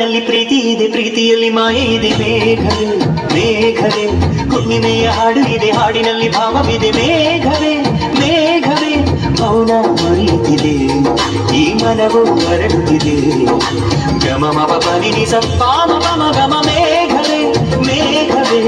ಕಣ್ಣಿನಲ್ಲಿ ಪ್ರೀತಿ ಇದೆ, ಪ್ರೀತಿಯಲ್ಲಿ ಮಾಯೆ ಇದೆ ಮೇಘವೇ ಮೇಘವೇ ಹುಣ್ಣಿಮೆಯ ಹಾಡು ಇದೆ, ಹಾಡಿನಲ್ಲಿ ಭಾವವಿದೆ ಮೇಘವೇ ಮೇಘವೇ ಮೌನ ಮರೆಯುತ್ತಿದೆ ಈ ಮನವು ಮರಳುತ್ತಿದೆ ಗಮ ಮಪ ಪನಿ ಸಪ್ಪ ಮಪ ಮೇಘವೇ ಮೇಘವೇ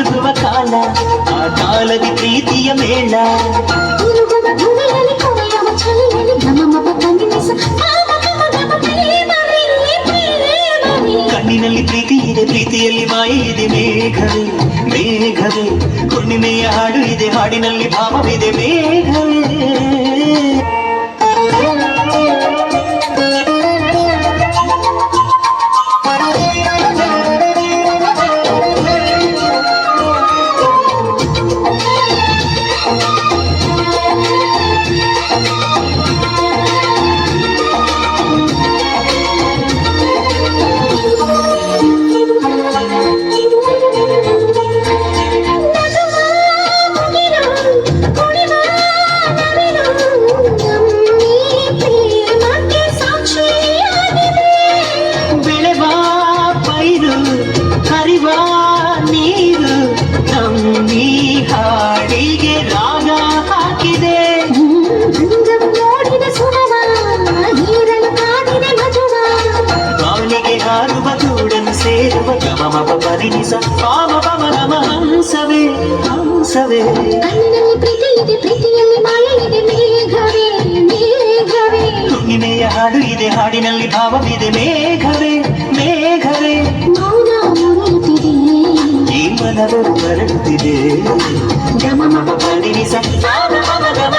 ಚಿನುಗುವ ಕಾಲ ಆ ಕಾಲದಿ ಪ್ರೀತಿಯ ಮೇಳ. ತಿರುಗುವ. ಕಣ್ಣಿನಲ್ಲಿ ಪ್ರೀತಿ ಇದೆ ಪ್ರೀತಿಯಲ್ಲಿ ಮಾಯಿ ಇದೆ ಮೇಘವೇ ಮೇಘವೇ. ಹುಣ್ಣಿಮೆಯ ಹಾಡು ಇದೆ ಹಾಡಿನಲ್ಲಿ ಭಾವವಿದೆ ಮೇಘವೇ. ಮಪ ಇದೆ ಪ್ರೀತಿಯಲ್ಲಿ ಪಮ ಇದೆ ಹಂಸವೇ ಮೇಘವೇ. ಹುಣ್ಣಿಮೆಯ ಹಾಡು ಇದೆ ಹಾಡಿನಲ್ಲಿ ಭಾವವಿದೆ ಮೇಘವೇ ಮೇಘವೇ. ಈ ಮನವು ಬರಡುತ್ತಿದೆ ಗಮ ಮಮ ಪರಿಣಿಸ ಕಾಮ ಪಮ ಗಮ